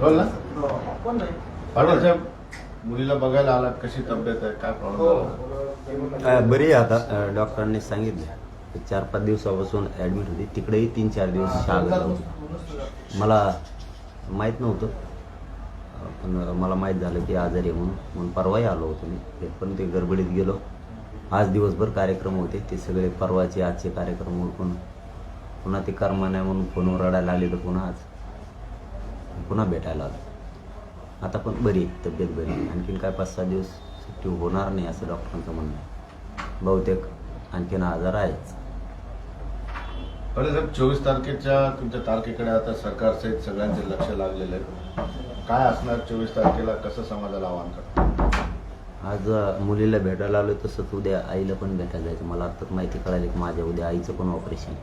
बोल ना. पाटील साहेब मुलीला बघायला आलात कशी तब्येत आहे काय प्रॉब्लेम अ, बरी आहे आता अ, डॉक्टरांनी सांगितलं. चार पाच दिवसापासून ॲडमिट होती. तिकडेही तीन चार दिवस शाळा मला माहीत नव्हतं. अ, पण मला माहीत झालं की आजारी आहे म्हणून. म्हणून परवाही आलो होतो मी. ते पण ते गडबडीत गेलो. आज दिवसभर कार्यक्रम होते. ते सगळे परवाचे आजचे कार्यक्रम उरकून पुन्हा ते कर्मा नाही म्हणून फोनवर रडायला लागले तर पुन्हा आज? पुन्हा भेटायला आलो. आता पण बरी तब्येत बरी आणखीन काय पाच सहा दिवस सुट्टी होणार नाही असं डॉक्टरांचं म्हणणं आहे. बहुतेक आणखीन आजार आहेच. पाटील साहेब चोवीस तारखेच्या तुमच्या तारखेकडे आता सरकार सहित सगळ्यांचे लक्ष लागलेलं आहे काय असणार चोवीस तारखेला? कसं समाजाला आवाहन करणार आज मुलीला भेटायला आलो तसंच उद्या आईला पण भेटायला जायचं. मला आत्ताच माहिती कळाली की माझ्या उद्या आईचं पण ऑपरेशन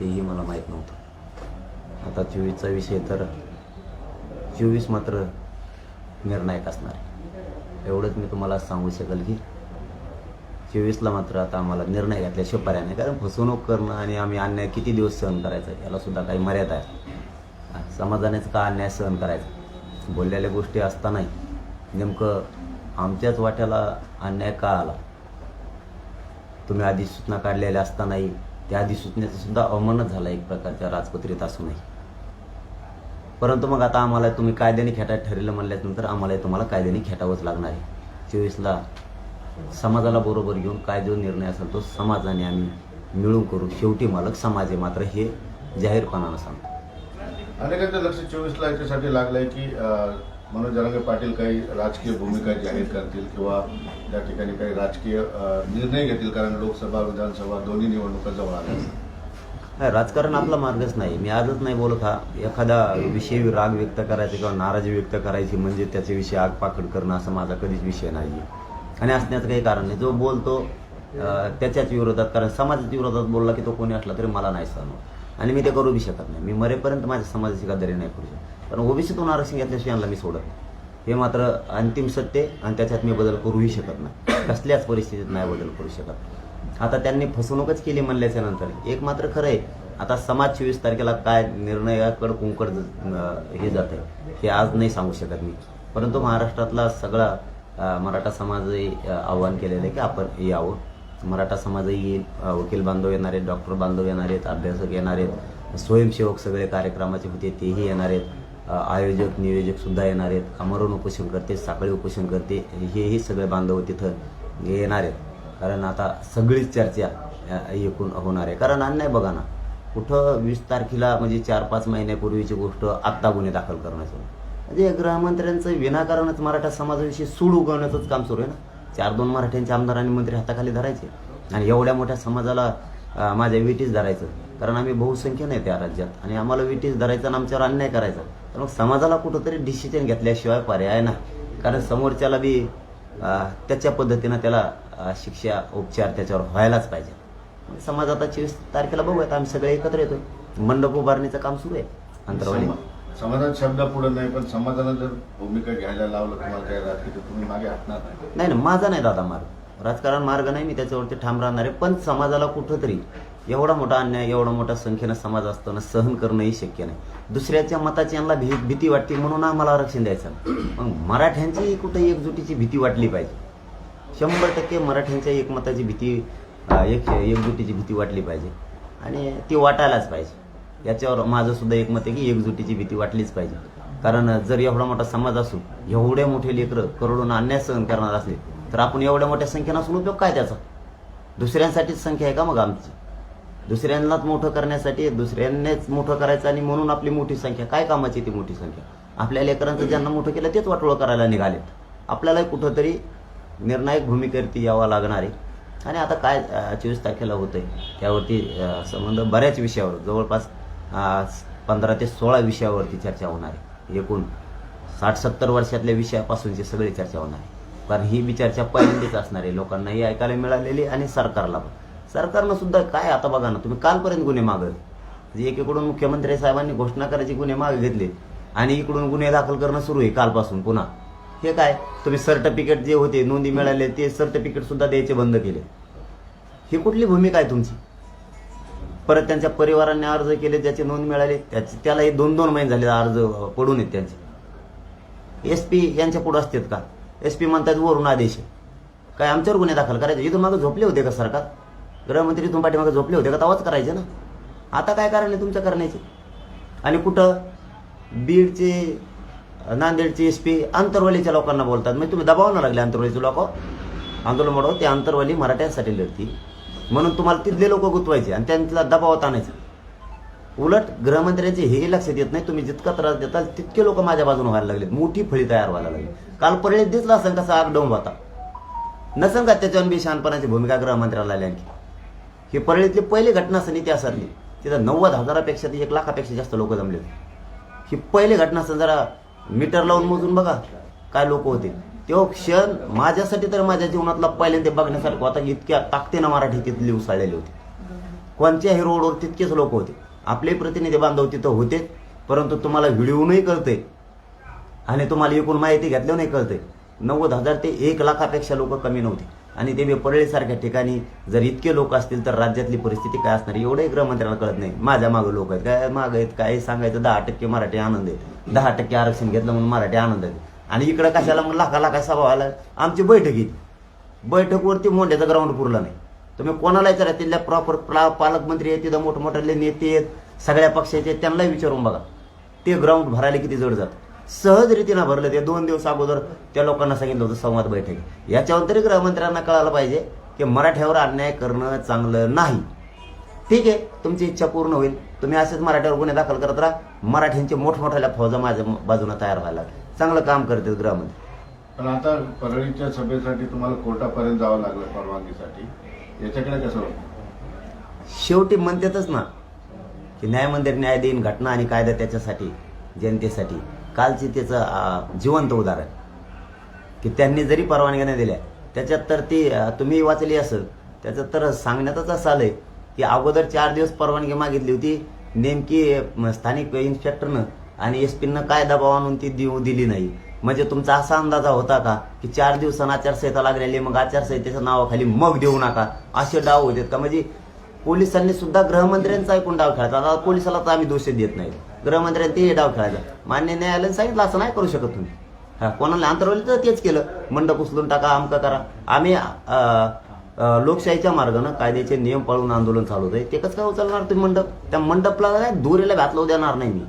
तेही मला माहीत नव्हतं. आता चोवीसचा विषय तर चोवीस मात्र निर्णायक असणार आहे. एवढंच मी तुम्हाला सांगू शकेल की चोवीसला मात्र आता आम्हाला निर्णय घेतल्याशिवाय पर्याय नाही कारण फसवणूक करणं आणि आम्ही अन्याय किती दिवस सहन करायचा याला सुद्धा काही मर्यादा आहे. समाजानेच का अन्याय सहन करायचा? बोललेल्या गोष्टी असतानाही नेमकं आमच्याच वाट्याला अन्याय का आला? तुम्ही अधिसूचना काढलेल्या असतानाही त्या अधिसूचनेचा सुद्धा अवमानच झाला एक प्रकारच्या राजपत्रित असूनही. परंतु मग आता आम्हाला तुम्ही कायद्याने खेटा ठरलं म्हणल्यानंतर आम्हाला तुम्हाला कायद्याने खेटावंच लागणार आहे. चोवीसला समाजाला बरोबर घेऊन काय जो निर्णय असेल तो समाजाने आम्ही मिळून करू. शेवटी मालक समाज आहे मात्र हे जाहीरपणानं सांगतो. अनेकांचं लक्ष चोवीसला याच्यासाठी लागलंय की मनोज जरांगे पाटील काही राजकीय भूमिका जाहीर करतील किंवा त्या ठिकाणी काही राजकीय निर्णय घेतील कारण लोकसभा विधानसभा दोन्ही निवडणुका जवळ आल्या. काय राजकारण आपला मार्गच नाही. मी आजच नाही बोलत हा. एखादा विषय राग व्यक्त करायचा किंवा नाराजी व्यक्त करायची म्हणजे त्याच्याविषयी आगपाखड करणं असा माझा कधीच विषय नाही आणि असण्याचं काही कारण नाही. जो बोलतो त्याच्याच विरोधात कारण समाजाच्या विरोधात बोलला की तो कोणी असला तरी मला नाही सांगू आणि मी ते करू बी शकत नाही. मी मरेपर्यंत माझ्या समाजाची गद्दारी नाही करू शकत. कारण ओबीसीतून आरक्षण घेतल्याशिवाय यांना मी सोडत हे मात्र अंतिम सत्य आहे आणि त्याच्यात मी बदल करूही शकत नाही. कसल्याच परिस्थितीत नाही बदल करू शकत. आता त्यांनी फसवणूकच केली म्हणल्याच्या नंतर एक मात्र खरं आहे आता समाज चोवीस तारखेला काय निर्णयाकडे कुंकड हे जात आहे हे आज नाही सांगू शकत मी. परंतु महाराष्ट्रातला सगळा मराठा समाजही आव्हान केलेलं आहे की आपण यावं. मराठा समाजही येईल वकील बांधव येणार आहेत डॉक्टर बांधव येणार आहेत अभ्यासक येणार आहेत स्वयंसेवक सगळे कार्यक्रमाचे होते तेही येणार आहेत आयोजक नियोजक सुद्धा येणार आहेत अमरण उपोषण करते साखळी उपोषण करते हेही सगळे बांधव तिथं येणार आहेत कारण आता सगळीच चर्चा एकूण होणार आहे. कारण अन्याय बघा ना कुठं वीस तारखेला म्हणजे चार पाच महिन्यापूर्वीची गोष्ट आत्ता गुन्हे दाखल करण्याचं. म्हणजे गृहमंत्र्यांचं विनाकारणच मराठा समाजाविषयी सूड उगवण्याचंच काम सुरू आहे ना. चार दोन मराठ्यांचे आमदार आणि मंत्री हाताखाली धरायचे. आणि एवढ्या मोठ्या समाजाला माझ्या विटीस धरायचं. कारण आम्ही बहुसंख्य नाही त्या राज्यात. आणि आम्हाला विटीस धरायचं आणि आमच्यावर अन्याय करायचा. तर मग समाजाला कुठंतरी डिसिजन घेतल्याशिवाय पर्याय नाही. कारण समोरच्याला बी त्याच्या पद्धतीनं त्याला शिक्षा उपचार त्याच्यावर व्हायलाच पाहिजे. समाज आता चोवीस तारखेला बघूयात आम्ही सगळे एकत्र येतोय. मंडप उभारणीचं काम सुरू आहे अंतरवाली. समा- समाजात शब्द पुढे नाही पण समाजानं जर भूमिका घ्यायला लावलं तुम्हाला तुम्ही मागे हटणार नाही. नाही ना माझा नाही दादा मार्ग. राजकारण मार्ग नाही मी त्याच्यावरती ठाम राहणार आहे. पण समाजाला कुठंतरी एवढा मोठा अन्याय एवढा मोठा संख्येनं समाज असताना सहन करणंही शक्य नाही. दुसऱ्याच्या मताची यांना भी भीती वाटते म्हणून आम्हाला आरक्षण द्यायचं. मग मराठ्यांची कुठे एकजुटीची भीती वाटली पाहिजे? शंभर टक्के मराठ्यांच्या एकमताची भीती एक एकजुटीची भीती वाटली पाहिजे. आणि ती वाटायलाच पाहिजे. याच्यावर माझं सुद्धा एकमत आहे की एकजुटीची भीती वाटलीच पाहिजे. कारण जर एवढा मोठा समाज असू एवढे मोठे लेकरं करोडून अन्याय सहन करणार असले तर आपण एवढ्या मोठ्या संख्येनं असून उपयोग काय त्याचा? दुसऱ्यांसाठीच संख्या आहे का मग आमची? दुसऱ्यांनाच मोठं करण्यासाठी दुसऱ्यांनाच मोठं करायचं आणि म्हणून आपली मोठी संख्या. काय कामाची ती मोठी संख्या? आपल्या लेकरांचं ज्यांना मोठं केलं तेच वाटोळं करायला निघालेत. आपल्यालाही कुठंतरी निर्णायक भूमिकेवरती यावं लागणार आहे. आणि आता काय चोवीस तारखेला होतंय. त्यावरती संबंध बऱ्याच विषयावर जवळपास पंधरा ते सोळा विषयावरती चर्चा होणार आहे. एकूण साठ सत्तर वर्षातल्या विषयापासूनची सगळी चर्चा होणार आहे. कारण ही बी चर्चा असणार आहे. लोकांनाही ऐकायला मिळालेली आणि सरकारला पण. सरकारनं सुद्धा काय आता बघा ना तुम्ही कालपर्यंत गुन्हे मागत म्हणजे एकीकडून मुख्यमंत्री साहेबांनी घोषणा करायची गुन्हे मागे घेतले आणि इकडून गुन्हे दाखल करणं सुरू आहे कालपासून पुन्हा. हे काय? तुम्ही सर्टिफिकेट जे होते नोंदी मिळाले ते सर्टिफिकेट सुद्धा द्यायचे बंद केले. ही कुठली भूमिका आहे तुमची? परत त्यांच्या परिवारांनी अर्ज केले ज्याची नोंद मिळाली त्याची त्याला हे दोन दोन महिने झाले अर्ज पडून आहेत त्यांचे. एस पी यांच्या पुढे असतात का? एस पी म्हणतात वरून आदेश काय आमच्यावर गुन्हे दाखल करायचे? इथून मागे झोपले होते का सरकार? गृहमंत्री तुम्ही पाठीमागे झोपले होते का तवाच करायचे ना? आता काय कारण आहे तुमचं करण्याचे? आणि कुठं? बीडचे नांदेडचे एस पी आंतरवालीच्या लोकांना बोलतात. म्हणजे तुम्ही दबाव लागले आंतरवालीचे लोक. आंदोलन म्हणून ते आंतरवाली मराठ्यांसाठी लढती म्हणून तुम्हाला तिथले लोक गुंतवायचे आणि त्यांना दबावात आणायचं. उलट गृहमंत्र्यांचे हे लक्षात येत नाही. तुम्ही जितका त्रास देताल तितके लोक माझ्या बाजूने व्हायला लागले मोठी फळी तयार व्हायला लागली काल परळीत दिसला असं कसा आग डोंब होता. नसन का त्याच्यावर बी शहाणपणाची भूमिका गृहमंत्र्याला आली आणखी. ही परळीतली पहिली घटना सण इतिहासातली तिथं नव्वद हजारापेक्षा ते एक लाखापेक्षा जास्त लोक जमले होते. ही पहिली घटना सण जरा मीटर लावून मोजून बघा काय लोक होते. तो क्षण माझ्यासाठी तर माझ्या जीवनातला पहिल्यांदा बघण्यासारखं होता इतक्या ताकदीनं मराठी तिथली उसळलेली होती. कोणत्याही रोडवर तितकेच लोक होते. आपले प्रतिनिधी बांधव तिथं होते परंतु तुम्हाला व्हिडिओनही कळते आणि तुम्हाला एकूण माहिती घेतल्यावर नाही कळते नव्वद हजार ते एक लाखापेक्षा लोक कमी नव्हते. आणि ते परळीसारख्या ठिकाणी जर इतके लोक असतील तर राज्यातली परिस्थिती काय असणार एवढे गृहमंत्र्याला कळत नाही. माझ्या मागं लोक आहेत. काय मागं आहेत? काय सांगायचं? दहा टक्के मराठी आनंद आहे. दहा टक्के आरक्षण घेतलं म्हणून मराठी आनंद आहे. आणि इकडं कशाला मग लाखा लाखा सभा व्हायला आमची बैठक येते बैठकवरती मोंड्याचं ग्राउंड पुरलं नाही. तुम्ही कोणाला विचारा तिथल्या प्रॉपर पालकमंत्री आहेत तिथं मोठमोठ्याले नेते आहेत सगळ्या पक्षाचे आहेत त्यांनाही विचारून बघा. ते ग्राउंड भरायला किती जड जातं. सहज रीतीनं भरलं. ते दोन दिवस अगोदर त्या लोकांना सांगितलं होतं संवाद बैठक. याच्यावर तरी गृहमंत्र्यांना कळायला पाहिजे की मराठ्यावर अन्याय करणं चांगलं नाही. ठीक आहे तुमची इच्छा पूर्ण होईल. तुम्ही असेच मराठ्यावर गुन्हे दाखल करत राहा. मराठ्यांचे मोठमोठ्या फौजा माझ्या बाजूने तयार व्हायला. चांगलं काम करते गृहमंत्री. पण आता परळीच्या सभेसाठी तुम्हाला कोर्टापर्यंत जावं लागलं परवानगीसाठी. याच्याकडे कसं शेवटी म्हणतातच ना की न्यायमंदिर न्याय देईन घटना आणि कायदा त्याच्यासाठी जनतेसाठी. कालची त्याचं जिवंत उदाहरण. की त्यांनी जरी परवानग्या नाही दिल्या त्याच्यात तर ती तुम्ही वाचली असेल त्याच्यात तर सांगण्यातच असं आलंय की अगोदर चार दिवस परवानगी मागितली होती नेमकी स्थानिक इन्स्पेक्टरनं आणि एस पीनं काय दबाव आणून ती देऊ दिली नाही. म्हणजे तुमचा असा अंदाजा होता का की चार दिवसांना आचारसंहिता लागलेली मग आचारसंहितेच्या नावाखाली मग देऊ नका असे डाव होते का? म्हणजे पोलिसांनी सुद्धा गृहमंत्र्यांचा ऐकून डाव खेळायचा आता पोलिसाला तर आम्ही दोष देत नाही. गृहमंत्र्यांनी तेही डाव खेळायचा. मान्य न्यायालयाने सांगितलं असं नाही करू शकत तुम्ही. हा कोणाला अंतरवलं तर तेच केलं. मंडप उचलून टाका आमका करा. आम्ही लोकशाहीच्या मार्गानं कायद्याचे नियम पाळून आंदोलन चालवत आहे ते कसं काय उचलणार तुम्ही मंडप? त्या मंडपला काय दुरीला घातलं देणार नाही मी.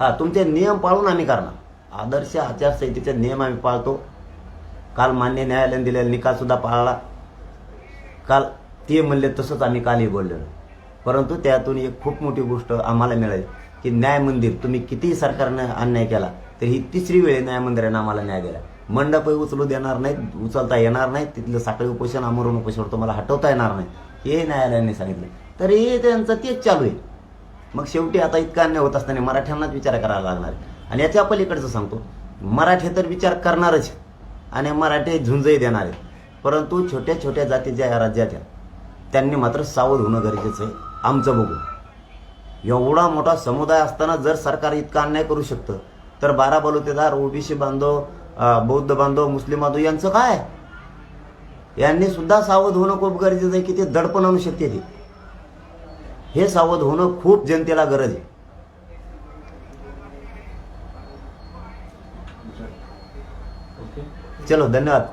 हा तुमचे नियम पाळून आम्ही करणार. आदर्श आचारसंहितेचे नियम आम्ही पाळतो. काल मान्य न्यायालयाने दिलेला निकाल सुद्धा पाळला. काल ते म्हणले तसंच आम्ही कालही बोललेलो. परंतु त्यातून एक खूप मोठी गोष्ट आम्हाला मिळाली. की न्याय मंदिर तुम्ही कितीही सरकारनं अन्याय केला तर ही तिसरी वेळ न्याय मंदिरानं आम्हाला न्याय दिला मंडपही उचलू देणार नाहीत उचलता येणार नाही तिथलं साखळी उपोषण आमरण उपोषण तुम्हाला हटवता येणार नाही. हे न्यायालयाने सांगितलं. तर हे त्यांचं तेच चालू आहे. मग शेवटी आता इतका अन्याय होत असताना मराठ्यांनाच विचार करायला लागणार आणि याच्या पलीकडचं सांगतो. मराठे तर विचार करणारच आणि मराठे झुंजही देणार आहेत. परंतु छोट्या छोट्या जातीच्या राज्यात आहेत त्यांनी मात्र सावध होणं गरजेचं आहे. आमचं बघू. एवढा मोठा समुदाय असताना जर सरकार इतका अन्याय करू शकतं तर बारा बलुतेदार ओबीसी बांधव बौद्ध बांधव मुस्लिम बांधव यांचं काय? यांनी सुद्धा सावध होणं खूप गरजेचं आहे की ते दडपण आणू शकते ते. हे सावध होणं खूप जनतेला गरज आहे. चलो धन्यवाद.